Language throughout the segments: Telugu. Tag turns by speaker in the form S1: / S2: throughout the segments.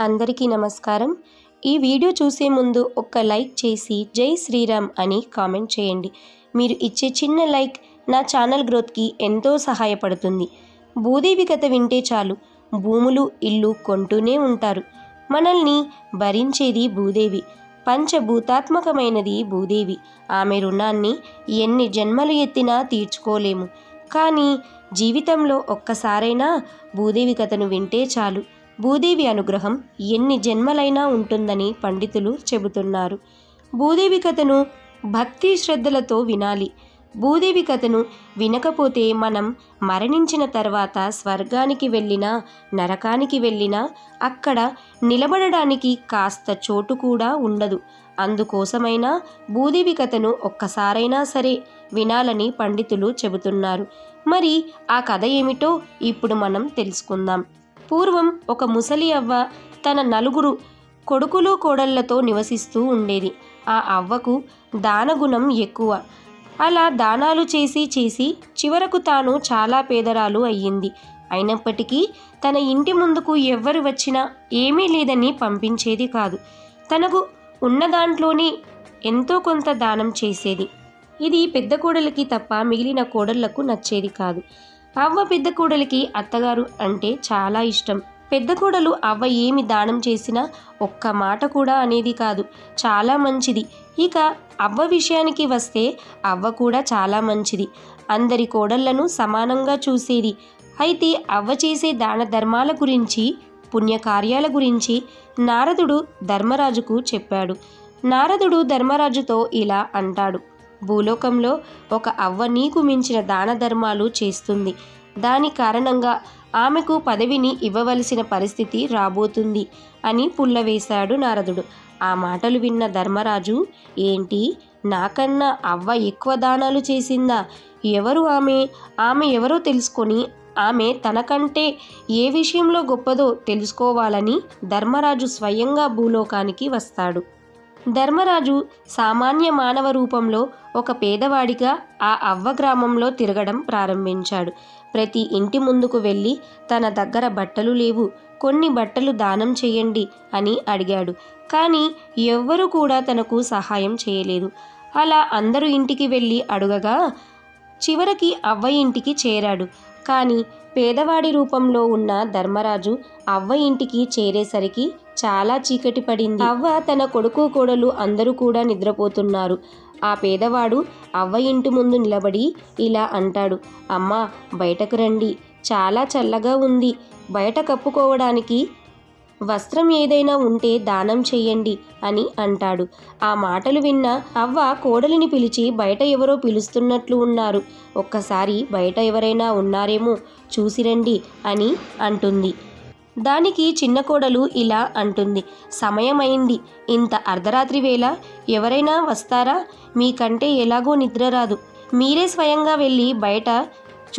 S1: అందరికీ నమస్కారం. ఈ వీడియో చూసే ముందు ఒక్క లైక్ చేసి జై శ్రీరామ్ అని కామెంట్ చేయండి. మీరు ఇచ్చే చిన్న లైక్ నా ఛానల్ గ్రోత్కి ఎంతో సహాయపడుతుంది. భూదేవి కథ వింటే చాలు. భూములు ఇల్లు కొంటూనే ఉంటారు. మనల్ని భరించేది భూదేవి. పంచభూతాత్మకమైనది భూదేవి. ఆమె రుణాన్ని ఎన్ని జన్మలు ఎత్తినా తీర్చుకోలేము. కానీ జీవితంలో ఒక్కసారైనా భూదేవి కథను వింటే చాలు. భూదేవి అనుగ్రహం ఎన్ని జన్మలైనా ఉంటుందని పండితులు చెబుతున్నారు. భూదేవి కథను భక్తి శ్రద్ధలతో వినాలి. భూదేవి కథను వినకపోతే మనం మరణించిన తర్వాత స్వర్గానికి వెళ్ళినా నరకానికి వెళ్ళినా అక్కడ నిలబడడానికి కాస్త చోటు కూడా ఉండదు. అందుకోసమైనా భూదేవి కథను ఒక్కసారైనా సరే వినాలని పండితులు చెబుతున్నారు. మరి ఆ కథ ఏమిటో ఇప్పుడు మనం తెలుసుకుందాం. పూర్వం ఒక ముసలి అవ్వ తన నలుగురు కొడుకులు కోడళ్ళతో నివసిస్తూ ఉండేది. ఆ అవ్వకు దానగుణం ఎక్కువ. అలా దానాలు చేసి చేసి చివరకు తాను చాలా పేదరాలు అయ్యింది. అయినప్పటికీ తన ఇంటి ముందుకు ఎవ్వరు వచ్చినా ఏమీ లేదని పంపించేది కాదు. తనకు ఉన్న దాంట్లోనే ఎంతో కొంత దానం చేసేది. ఇది పెద్ద కోడలికి తప్ప మిగిలిన కోడళ్ళకు నచ్చేది కాదు. అవ్వ పెద్ద కోడలికి అత్తగారు అంటే చాలా ఇష్టం. పెద్ద కోడలు అవ్వ ఏమి దానం చేసినా ఒక్క మాట కూడా అనేది కాదు. చాలా మంచిది. ఇక అవ్వ విషయానికి వస్తే అవ్వ కూడా చాలా మంచిది. అందరి కోడళ్ళను సమానంగా చూసేది. అయితే అవ్వ చేసే దాన ధర్మాల గురించి పుణ్యకార్యాల గురించి నారదుడు ధర్మరాజుకు చెప్పాడు. నారదుడు ధర్మరాజుతో ఇలా అంటాడు. భూలోకంలో ఒక అవ్వ నీకు మించిన దాన ధర్మాలు చేస్తుంది. దాని కారణంగా ఆమెకు పదవిని ఇవ్వవలసిన పరిస్థితి రాబోతుంది అని పుల్లవేశాడు నారదుడు. ఆ మాటలు విన్న ధర్మరాజు ఏంటి? నాకన్నా అవ్వ ఎక్కువ దానాలు చేసిందా? ఎవరు ఆమె? ఆమె ఎవరో తెలుసుకొని ఆమె తనకంటే ఏ విషయంలో గొప్పదో తెలుసుకోవాలని ధర్మరాజు స్వయంగా భూలోకానికి వస్తాడు. ధర్మరాజు సామాన్య మానవ రూపంలో ఒక పేదవాడిగా ఆ అవ్వ గ్రామంలో తిరగడం ప్రారంభించాడు. ప్రతి ఇంటి ముందుకు వెళ్ళి తన దగ్గర బట్టలు లేవు కొన్ని బట్టలు దానం చేయండి అని అడిగాడు. కానీ ఎవ్వరూ కూడా తనకు సహాయం చేయలేదు. అలా అందరూ ఇంటికి వెళ్ళి అడుగగా చివరికి అవ్వ ఇంటికి చేరాడు. కానీ పేదవాడి రూపంలో ఉన్న ధర్మరాజు అవ్వ ఇంటికి చేరేసరికి చాలా చీకటి పడింది. అవ్వ తన కొడుకు కోడలు అందరూ కూడా నిద్రపోతున్నారు. ఆ పేదవాడు అవ్వ ఇంటి ముందు నిలబడి ఇలా అంటాడు అమ్మా బయటకు రండి. చాలా చల్లగా ఉంది. బయట కప్పుకోవడానికి వస్త్రం ఏదైనా ఉంటే దానం చెయ్యండి అని అంటాడు. ఆ మాటలు విన్న అవ్వ కోడలిని పిలిచి బయట ఎవరో పిలుస్తున్నట్లు ఉన్నారు. ఒక్కసారి బయట ఎవరైనా ఉన్నారేమో చూసిరండి అని అంటుంది. దానికి చిన్న కోడలు ఇలా అంటుంది. సమయమైంది. ఇంత అర్ధరాత్రి వేళ ఎవరైనా వస్తారా? మీకంటే ఎలాగో నిద్ర రాదు. మీరే స్వయంగా వెళ్ళి బయట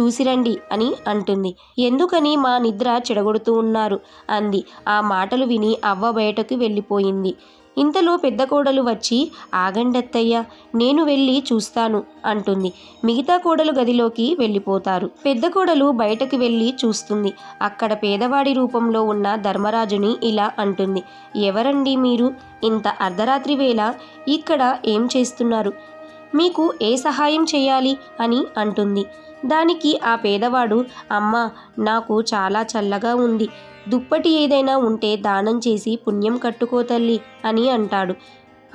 S1: చూసిరండి అని అంటుంది. ఎందుకని మా నిద్ర చెడగొడుతూ ఉన్నారు? అంది. ఆ మాటలు విని అవ్వ బయటకు వెళ్ళిపోయింది. ఇంతలో పెద్ద కోడలు వచ్చి ఆగండత్తయ్య నేను వెళ్ళి చూస్తాను అంటుంది. మిగతా కోడలు గదిలోకి వెళ్ళిపోతారు. పెద్ద కోడలు బయటకు వెళ్ళి చూస్తుంది. అక్కడ పేదవాడి రూపంలో ఉన్న ధర్మరాజుని ఇలా అంటుంది. ఎవరండి మీరు? ఇంత అర్ధరాత్రి వేళ ఇక్కడ ఏం చేస్తున్నారు? మీకు ఏ సహాయం చేయాలి? అని అంటుంది. దానికి ఆ పేదవాడు అమ్మ నాకు చాలా చల్లగా ఉంది. దుప్పటి ఏదైనా ఉంటే దానం చేసి పుణ్యం కట్టుకో తల్లి అని అంటాడు.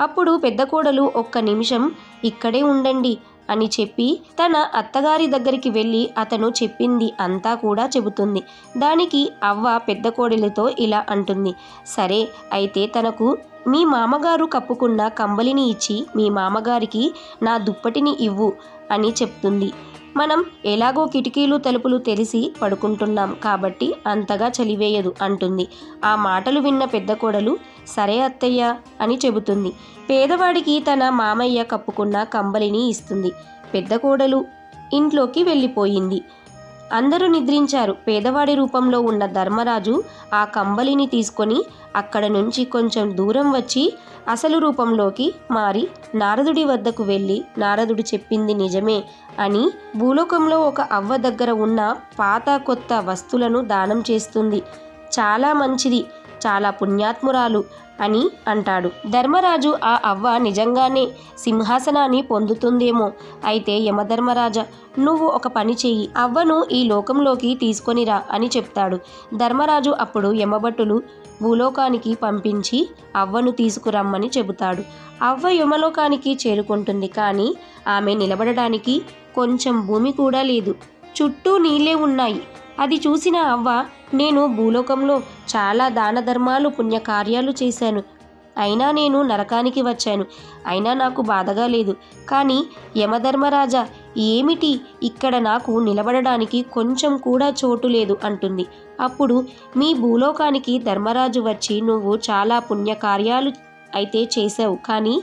S1: అప్పుడు పెద్ద కోడలు ఒక్క నిమిషం ఇక్కడే ఉండండి అని చెప్పి తన అత్తగారి దగ్గరికి వెళ్ళి అతను చెప్పింది అంతా కూడా చెబుతుంది. దానికి అవ్వ పెద్ద కోడలితో ఇలా అంటుంది. సరే అయితే తనకు మీ మామగారు కప్పుకున్న కంబలిని ఇచ్చి మీ మామగారికి నా దుప్పటిని ఇవ్వు అని చెప్తుంది. మనం ఎలాగో కిటికీలు తలుపులు తెలిసి పడుకుంటున్నాం కాబట్టి అంతగా చలివేయదు అంటుంది. ఆ మాటలు విన్న పెద్ద కోడలు సరే అత్తయ్య అని చెబుతుంది. పేదవాడికి తన మామయ్య కప్పుకున్న కంబలిని ఇస్తుంది. పెద్ద కోడలు ఇంట్లోకి వెళ్ళిపోయింది. అందరూ నిద్రించారు. పేదవాడి రూపంలో ఉన్న ధర్మరాజు ఆ కంబలిని తీసుకొని అక్కడ నుంచి కొంచెం దూరం వచ్చి అసలు రూపంలోకి మారి నారదుడి వద్దకు వెళ్ళి నారదుడు చెప్పింది నిజమే అని భూలోకంలో ఒక అవ్వ దగ్గర ఉన్న పాత కొత్త వస్తువులను దానం చేస్తుంది. చాలా మంచిది. చాలా పుణ్యాత్మురాలు అని అంటాడు. ధర్మరాజు ఆ అవ్వ నిజంగానే సింహాసనాన్ని పొందుతుందేమో. అయితే యమధర్మరాజా నువ్వు ఒక పని చెయ్యి అవ్వను ఈ లోకంలోకి తీసుకొనిరా అని చెప్తాడు. ధర్మరాజు అప్పుడు యమభటులు భూలోకానికి పంపించి అవ్వను తీసుకురమ్మని చెబుతాడు. అవ్వ యమలోకానికి చేరుకుంటుంది కానీ ఆమె నిలబడడానికి కొంచెం భూమి కూడా లేదు. చుట్టూ నీళ్ళే ఉన్నాయి. అది చూసిన అవ్వ నేను భూలోకంలో చాలా దాన ధర్మాలు పుణ్యకార్యాలు చేశాను. అయినా నేను నరకానికి వచ్చాను. అయినా నాకు బాధగా లేదు. కానీ యమధర్మరాజా ఏమిటి? ఇక్కడ నాకు నిలబడడానికి కొంచెం కూడా చోటు లేదు అంటుంది. అప్పుడు మీ భూలోకానికి ధర్మరాజు వచ్చి నువ్వు చాలా పుణ్యకార్యాలు అయితే చేశావు. కానీ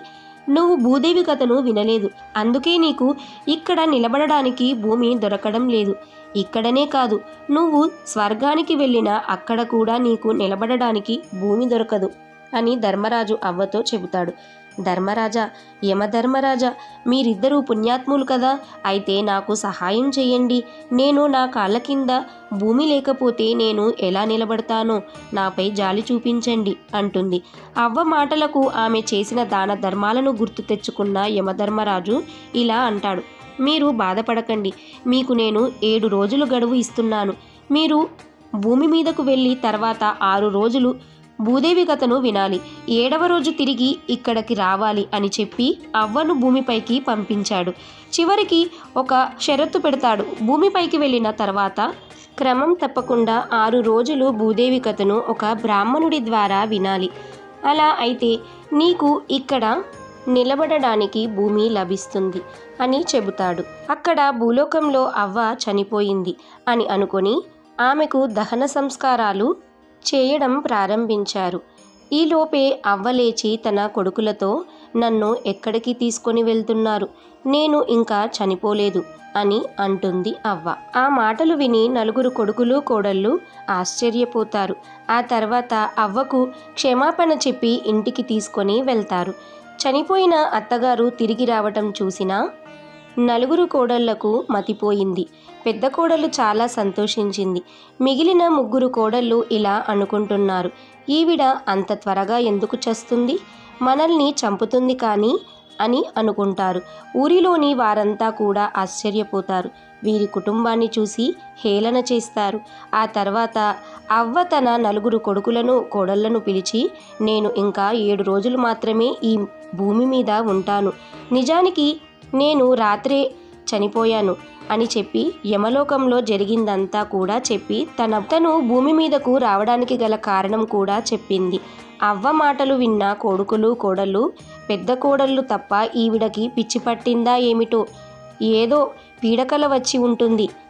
S1: నువ్వు భూదేవి కథను వినలేదు. అందుకే నీకు ఇక్కడ నిలబడడానికి భూమి దొరకడం లేదు. ఇక్కడనే కాదు నువ్వు స్వర్గానికి వెళ్ళినా అక్కడ కూడా నీకు నిలబడడానికి భూమి దొరకదు అని ధర్మరాజు అవ్వతో చెబుతాడు. ధర్మరాజా యమధర్మరాజా మీరిద్దరూ పుణ్యాత్ములు కదా? అయితే నాకు సహాయం చేయండి నేను నా కాళ్ళ కింద భూమి లేకపోతే నేను ఎలా నిలబడతానో? నాపై జాలి చూపించండి అంటుంది. అవ్వ మాటలకు ఆమె చేసిన దాన ధర్మాలను గుర్తు తెచ్చుకున్న యమధర్మరాజు ఇలా అంటాడు. మీరు బాధపడకండి. మీకు నేను ఏడు రోజులు గడువు ఇస్తున్నాను. మీరు భూమి మీదకు వెళ్ళి తర్వాత ఆరు రోజులు భూదేవి కథను వినాలి. ఏడవ రోజు తిరిగి ఇక్కడికి రావాలి అని చెప్పి అవ్వను భూమిపైకి పంపించాడు. చివరికి ఒక షరతు పెడతాడు. భూమిపైకి వెళ్ళిన తర్వాత క్రమం తప్పకుండా ఆరు రోజులు భూదేవి కథను ఒక బ్రాహ్మణుడి ద్వారా వినాలి. అలా అయితే నీకు ఇక్కడ నిలబడడానికి భూమి లభిస్తుంది అని చెబుతాడు. అక్కడ భూలోకంలో అవ్వ చనిపోయింది అని అనుకొని ఆమెకు దహన సంస్కారాలు చేయడం ప్రారంభించారు. ఈలోపే అవ్వలేచి తన కొడుకులతో నన్ను ఎక్కడికి తీసుకొని వెళ్తున్నారు? నేను ఇంకా చనిపోలేదు అని అంటుంది అవ్వ. ఆ మాటలు విని నలుగురు కొడుకులు కోడళ్ళు ఆశ్చర్యపోతారు. ఆ తర్వాత అవ్వకు క్షమాపణ చెప్పి ఇంటికి తీసుకొని వెళ్తారు. చనిపోయిన అత్తగారు తిరిగి రావటం చూసినా నలుగురు కోడళ్ళకు మతిపోయింది. పెద్ద కోడలు చాలా సంతోషించింది. మిగిలిన ముగ్గురు కోడళ్ళు ఇలా అనుకుంటున్నారు. ఈవిడ అంత త్వరగా ఎందుకు చస్తుంది? మనల్ని చంపుతుంది కానీ అని అనుకుంటారు. ఊరిలోని వారంతా కూడా ఆశ్చర్యపోతారు. వీరి కుటుంబాన్ని చూసి హేళన చేస్తారు. ఆ తర్వాత అవ్వ తన నలుగురు కొడుకులను కోడళ్ళను పిలిచి నేను ఇంకా ఏడు రోజులు మాత్రమే ఈ భూమి మీద ఉంటాను. నిజానికి నేను రాత్రే చనిపోయాను అని చెప్పి యమలోకంలో జరిగిందంతా కూడా చెప్పి తన తను భూమి మీదకు రావడానికి గల కారణం కూడా చెప్పింది. అవ్వ మాటలు విన్న కొడుకులు కోడళ్ళు పెద్ద కోడళ్ళు తప్ప ఈవిడకి పిచ్చి పట్టిందా ఏమిటో? ఏదో పీడకల వచ్చి ఉంటుంది.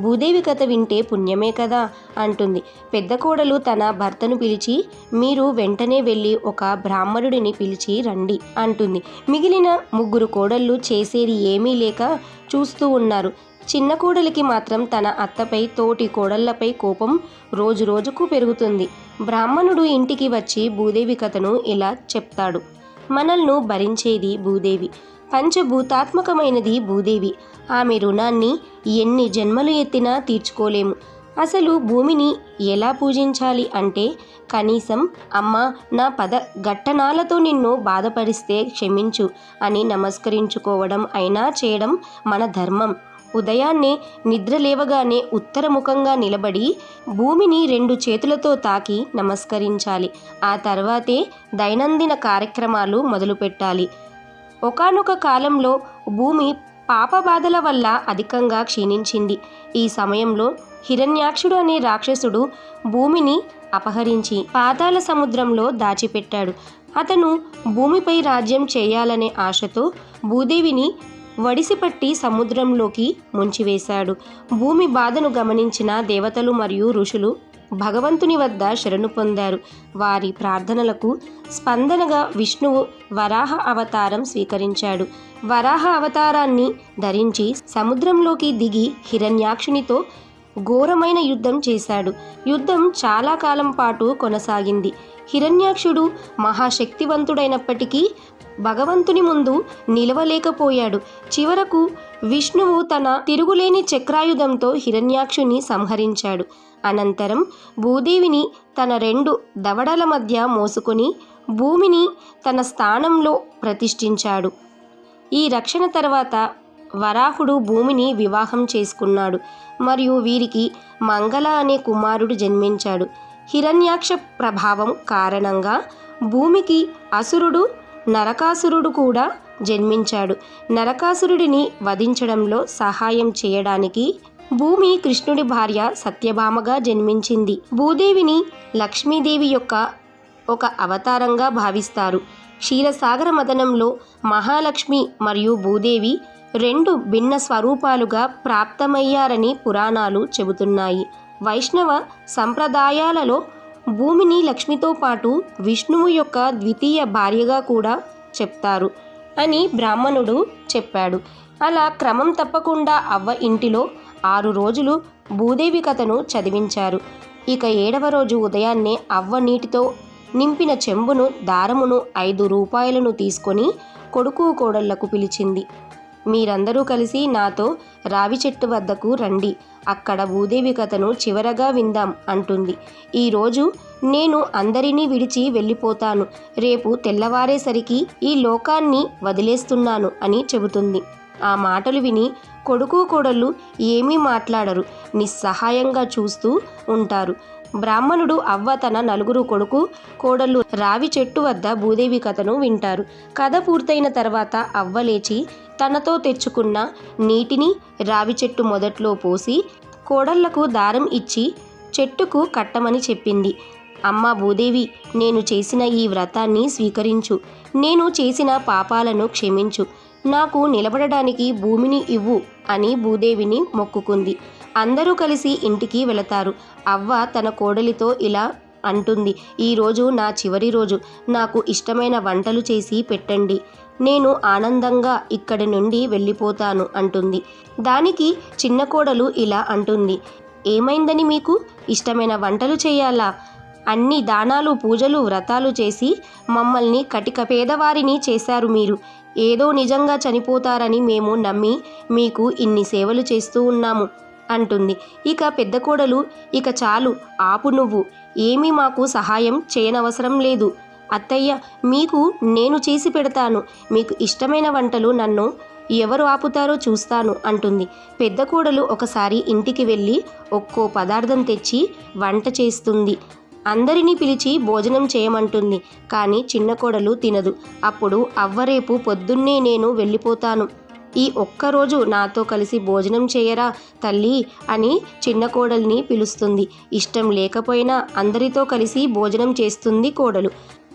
S1: భూదేవి కథ వింటే పుణ్యమే కదా అంటుంది. పెద్ద కోడలు తన భర్తను పిలిచి మీరు వెంటనే వెళ్ళి ఒక బ్రాహ్మణుడిని పిలిచి రండి అంటుంది. మిగిలిన ముగ్గురు కోడళ్ళు చేసేది ఏమీ లేక చూస్తూ ఉన్నారు. చిన్న కోడలికి మాత్రం తన అత్తపై తోటి కోడళ్ళపై కోపం రోజు రోజుకు పెరుగుతుంది. బ్రాహ్మణుడు ఇంటికి వచ్చి భూదేవి కథను ఇలా చెప్తాడు. మనల్ని భరించేది భూదేవి. పంచభూతాత్మకమైనది భూదేవి. ఆమె రుణాన్ని ఎన్ని జన్మలు ఎత్తినా తీర్చుకోలేము. అసలు భూమిని ఎలా పూజించాలి అంటే కనీసం అమ్మ నా పద ఘట్టనాలతో నిన్ను బాధపరిస్తే క్షమించు అని నమస్కరించుకోవడం అయినా చేయడం మన ధర్మం. ఉదయాన్నే నిద్ర లేవగానే ఉత్తరముఖంగా నిలబడి భూమిని రెండు చేతులతో తాకి నమస్కరించాలి. ఆ తర్వాతే దైనందిన కార్యక్రమాలు మొదలుపెట్టాలి. ఒకానొక కాలంలో భూమి పాపబాధల వల్ల అధికంగా క్షీణించింది. ఈ సమయంలో హిరణ్యాక్షుడు అనే రాక్షసుడు భూమిని అపహరించి పాతాళ సముద్రంలో దాచిపెట్టాడు. అతను భూమిపై రాజ్యం చేయాలనే ఆశతో భూదేవిని వడిసిపట్టి సముద్రంలోకి ముంచివేశాడు. భూమి బాధను గమనించిన దేవతలు మరియు ఋషులు భగవంతుని వద్ద శరణు పొందారు. వారి ప్రార్థనలకు స్పందనగా విష్ణువు వరాహ అవతారం స్వీకరించాడు. వరాహ అవతారాన్ని ధరించి సముద్రంలోకి దిగి హిరణ్యాక్షునితో ఘోరమైన యుద్ధం చేశాడు. యుద్ధం చాలా కాలం పాటు కొనసాగింది. హిరణ్యాక్షుడు మహాశక్తివంతుడైనప్పటికీ భగవంతుని ముందు నిలవలేకపోయాడు. చివరకు విష్ణువు తన తిరుగులేని చక్రాయుధంతో హిరణ్యాక్షుని సంహరించాడు. అనంతరం భూదేవిని తన రెండు దవడల మధ్య మోసుకొని భూమిని తన స్థానంలో ప్రతిష్ఠించాడు. ఈ రక్షణ తర్వాత వరాహుడు భూమిని వివాహం చేసుకున్నాడు మరియు వీరికి మంగళ అనే కుమారుడు జన్మించాడు. హిరణ్యాక్ష ప్రభావం కారణంగా భూమికి అసురుడు నరకాసురుడు కూడా జన్మించాడు. నరకాసురుడిని వధించడంలో సహాయం చేయడానికి భూమి కృష్ణుడి భార్య సత్యభామగా జన్మించింది. భూదేవిని లక్ష్మీదేవి యొక్క ఒక అవతారంగా భావిస్తారు. క్షీరసాగర మదనంలో మహాలక్ష్మి మరియు భూదేవి రెండు భిన్న స్వరూపాలుగా ప్రాప్తమయ్యారని పురాణాలు చెబుతున్నాయి. వైష్ణవ సంప్రదాయాలలో భూమిని లక్ష్మితో పాటు విష్ణువు యొక్క ద్వితీయ భార్యగా కూడా చెప్తారు. అని బ్రాహ్మణుడు చెప్పాడు. అలా క్రమం తప్పకుండా అవ్వ ఇంటిలో ఆరు రోజులు భూదేవి కథను చదివించారు. ఇక ఏడవ రోజు ఉదయాన్నే అవ్వ నీటితో నింపిన చెంబును దారమును ఐదు రూపాయలను తీసుకొని కొడుకు కోడళ్ళకు పిలిచింది. మీరందరూ కలిసి నాతో రావి చెట్టు వద్దకు రండి. అక్కడ భూదేవి కథను చివరగా విందాం అంటుంది. ఈరోజు నేను అందరినీ విడిచి వెళ్ళిపోతాను. రేపు తెల్లవారేసరికి ఈ లోకాన్ని వదిలేస్తున్నాను అని చెబుతుంది. ఆ మాటలు విని కొడుకు కోడళ్ళు ఏమీ మాట్లాడరు. నిస్సహాయంగా చూస్తూ ఉంటారు. బ్రాహ్మణుడు అవ్వ తన నలుగురు కొడుకు కోడళ్ళు రావి చెట్టు వద్ద భూదేవి కథను వింటారు. కథ పూర్తయిన తర్వాత అవ్వ లేచి తనతో తెచ్చుకున్న నీటిని రావి చెట్టు మొదట్లో పోసి కోడళ్ళకు దారం ఇచ్చి చెట్టుకు కట్టమని చెప్పింది. అమ్మ భూదేవి నేను చేసిన ఈ వ్రతాన్ని స్వీకరించు. నేను చేసిన పాపాలను క్షమించు. నాకు నిలబడడానికి భూమిని ఇవ్వు అని భూదేవిని మొక్కుకుంది. అందరూ కలిసి ఇంటికి వెళతారు. అవ్వ తన కోడలితో ఇలా అంటుంది ఈరోజు నా చివరి రోజు. నాకు ఇష్టమైన వంటలు చేసి పెట్టండి. నేను ఆనందంగా ఇక్కడి నుండి వెళ్ళిపోతాను అంటుంది. దానికి చిన్న కోడలు ఇలా అంటుంది ఏమైందని మీకు? ఇష్టమైన వంటలు చేయాలా? అన్ని దానాలు పూజలు వ్రతాలు చేసి మమ్మల్ని కటిక పేదవారిని చేశారు మీరు. ఏదో నిజంగా చనిపోతారని మేము నమ్మి మీకు ఇన్ని సేవలు చేస్తూ ఉన్నాము అంటుంది. ఇక పెద్ద కోడలు ఇక చాలు ఆపు నువ్వు. ఏమీ మాకు సహాయం చేయనవసరం లేదు. అత్తయ్య మీకు నేను చేసి పెడతాను. మీకు ఇష్టమైన వంటలు నన్ను ఎవరు ఆపుతారో చూస్తాను అంటుంది. పెద్ద కోడలు ఒకసారి ఇంటికి వెళ్ళి ఒక్కో పదార్థం తెచ్చి వంట చేస్తుంది. అందరినీ పిలిచి భోజనం చేయమంటుంది కానీ చిన్న కోడలు తినదు. అప్పుడు అవ్వరేపు పొద్దున్నే నేను వెళ్ళిపోతాను. ఈ ఒక్కరోజు నాతో కలిసి భోజనం చేయరా తల్లి అని చిన్న కోడల్ని పిలుస్తుంది. ఇష్టం లేకపోయినా అందరితో కలిసి భోజనం చేస్తుంది కోడలు.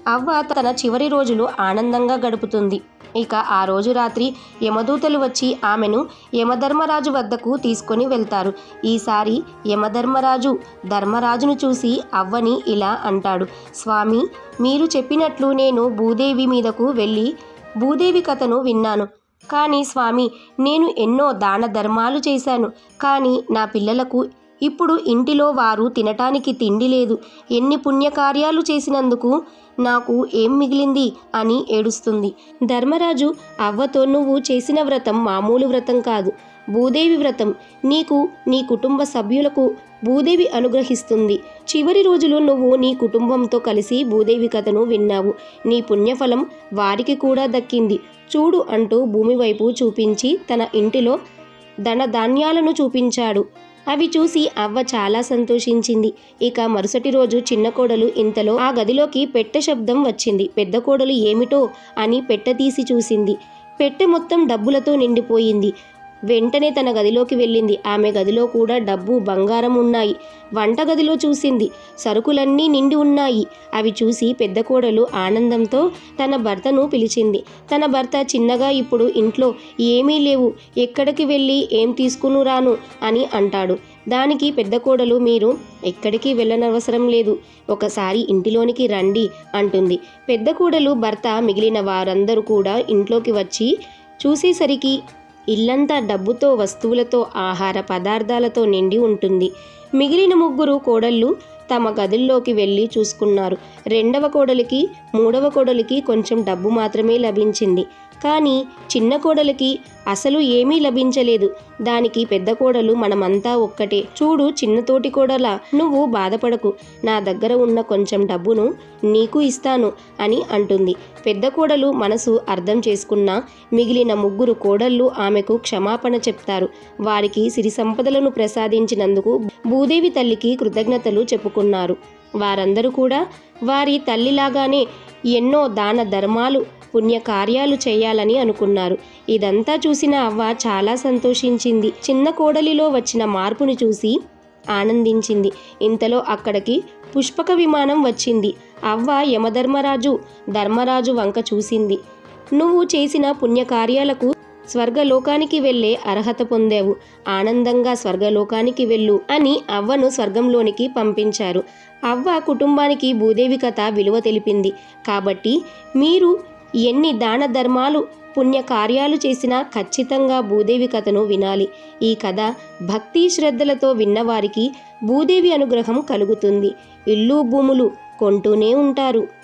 S1: అవ్వ తన చివరి రోజులు ఆనందంగా గడుపుతుంది. ఇక ఆ రోజు రాత్రి యమదూతలు వచ్చి ఆమెను యమధర్మరాజు వద్దకు తీసుకొని వెళ్తారు. ఈసారి యమధర్మరాజు ధర్మరాజును చూసి అవ్వని ఇలా అంటాడు. స్వామి మీరు చెప్పినట్లు నేను భూదేవి మీదకు వెళ్ళి భూదేవి కథను విన్నాను. కానీ స్వామి నేను ఎన్నో దాన ధర్మాలు చేశాను. కానీ నా పిల్లలకు ఇప్పుడు ఇంటిలో వారు తినటానికి తిండి లేదు. ఎన్ని పుణ్యకార్యాలు చేసినందుకు నాకు ఏం మిగిలింది? అని ఏడుస్తుంది. ధర్మరాజు అవ్వతో నువ్వు చేసిన వ్రతం మామూలు వ్రతం కాదు. భూదేవి వ్రతం. నీకు నీ కుటుంబ సభ్యులకు భూదేవి అనుగ్రహిస్తుంది. చివరి రోజులు నువ్వు నీ కుటుంబంతో కలిసి భూదేవి కథను విన్నావు. నీ పుణ్యఫలం వారికి కూడా దక్కింది. చూడు అంటూ భూమి వైపు చూపించి తన ఇంటిలో ధనధాన్యాలను చూపించాడు. అవి చూసి అవ్వ చాలా సంతోషించింది. ఇక మరుసటి రోజు చిన్న కోడలు ఇంతలో ఆ గదిలోకి పెట్టె శబ్దం వచ్చింది. పెద్ద కోడలు ఏమిటో అని పెట్టె తీసి చూసింది. పెట్టె మొత్తం డబ్బులతో నిండిపోయింది. వెంటనే తన గదిలోకి వెళ్ళింది. ఆమె గదిలో కూడా డబ్బు బంగారం ఉన్నాయి. వంటగదిలో చూసింది. సరుకులన్నీ నిండి ఉన్నాయి. అవి చూసి పెద్ద కోడలు ఆనందంతో తన భర్తను పిలిచింది. తన భర్త చిన్నగా ఇప్పుడు ఇంట్లో ఏమీ లేవు. ఎక్కడికి వెళ్ళి ఏం తీసుకుని రాను? అని అంటాడు. దానికి పెద్ద కోడలు మీరు ఎక్కడికి వెళ్ళనవసరం లేదు. ఒకసారి ఇంటిలోనికి రండి అంటుంది. పెద్ద కోడలు భర్త మిగిలిన వారందరూ కూడా ఇంట్లోకి వచ్చి చూసేసరికి ఇల్లంతా డబ్బుతో వస్తువులతో ఆహార పదార్థాలతో నిండి ఉంటుంది. మిగిలిన ముగ్గురు కోడళ్ళు తమ గదుల్లోకి వెళ్ళి చూసుకున్నారు. రెండవ కోడలికి మూడవ కోడలికి కొంచెం డబ్బు మాత్రమే లభించింది. కానీ చిన్న కోడలికి అసలు ఏమీ లభించలేదు. దానికి పెద్ద కోడలు మనమంతా ఒక్కటే. చూడు చిన్న తోటి కోడలా నువ్వు బాధపడకు. నా దగ్గర ఉన్న కొంచెం డబ్బును నీకు ఇస్తాను అని అంటుంది. పెద్ద కోడలు మనసు అర్థం చేసుకున్న మిగిలిన ముగ్గురు కోడళ్ళు ఆమెకు క్షమాపణ చెప్తారు. వారికి సిరి సంపదలను ప్రసాదించినందుకు భూదేవి తల్లికి కృతజ్ఞతలు చెప్పుకున్నారు. వారందరూ కూడా వారి తల్లిలాగానే ఎన్నో దాన ధర్మాలు పుణ్యకార్యాలు చేయాలని అనుకున్నారు. ఇదంతా చూసిన అవ్వ చాలా సంతోషించింది. చిన్న కోడలిలో వచ్చిన మార్పును చూసి ఆనందించింది. ఇంతలో అక్కడికి పుష్పక విమానం వచ్చింది. అవ్వ యమధర్మరాజు ధర్మరాజు వంక చూసింది. నువ్వు చేసిన పుణ్యకార్యాలకు స్వర్గలోకానికి వెళ్ళే అర్హత పొందావు. ఆనందంగా స్వర్గలోకానికి వెళ్ళు అని అవ్వను స్వర్గంలోనికి పంపించారు. అవ్వ కుటుంబానికి భూదేవి కథ విలువ తెలిపింది. కాబట్టి మీరు ఎన్ని దాన ధర్మాలు పుణ్య కార్యాలు చేసినా ఖచ్చితంగా భూదేవి కథను వినాలి. ఈ కథ భక్తి శ్రద్ధలతో విన్నవారికి భూదేవి అనుగ్రహం కలుగుతుంది. ఇల్లు భూములు కొంటూనే ఉంటారు.